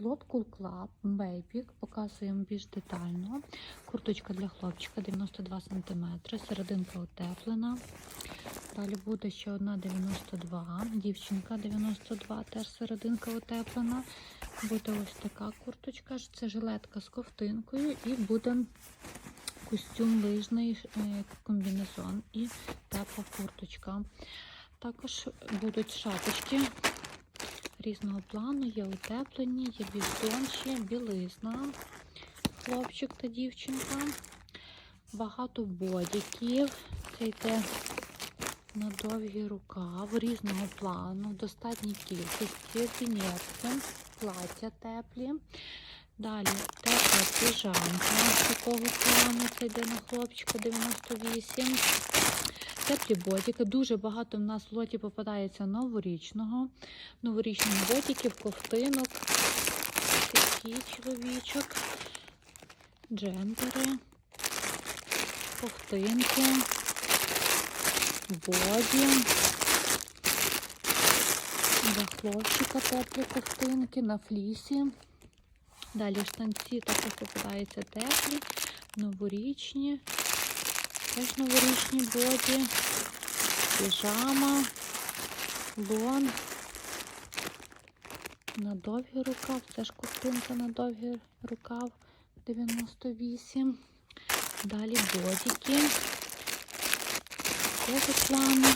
Лот Cool Club Baby. Показуємо більш детально. Курточка для хлопчика 92 см, серединка утеплена. Далі буде ще одна 92, дівчинка 92, теж серединка утеплена. Буде ось така курточка, це жилетка з ковтинкою і буде костюм лижний е, комбінезон і тепла курточка. Також будуть шапочки різного плану, є утеплені, є більш білизна, хлопчик та дівчинка. Багато бодіків. Це йде на довгий рукав різного плану, достатній кількості, пінетки, плаття теплі. Далі тепла піжамка такого плану, це йде на хлопчика 98. Теплі ботики. Дуже багато в нас в лоті попадається новорічного. Новорічних ботиків, ковтинок, такий чоловічок, джемпери, ковтинки, боді. Для хлопчика теплі ковтинки на флісі. Далі штанці також попадаються теплі, новорічні, теж новорічні боді, піжама, лон, на довгий рукав, це ж куртинка на довгий рукав 98. Далі бодіки. Такого плану.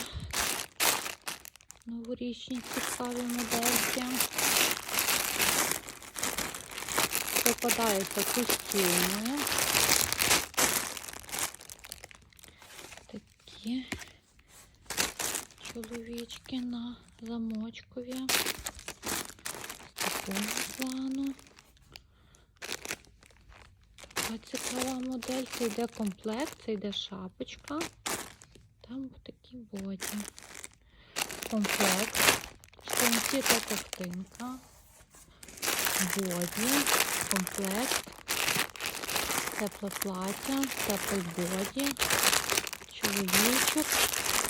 Новорічні цікаві модельки. Попадаються костюми. Такі чоловічки на замочкові. З такого плану. Така цікава модель. Це йде комплект, це йде шапочка. Там такі боді. Комплект. Штанці та ковтинка боді, комплект, тепле плаття, теплий боді, чоловічок,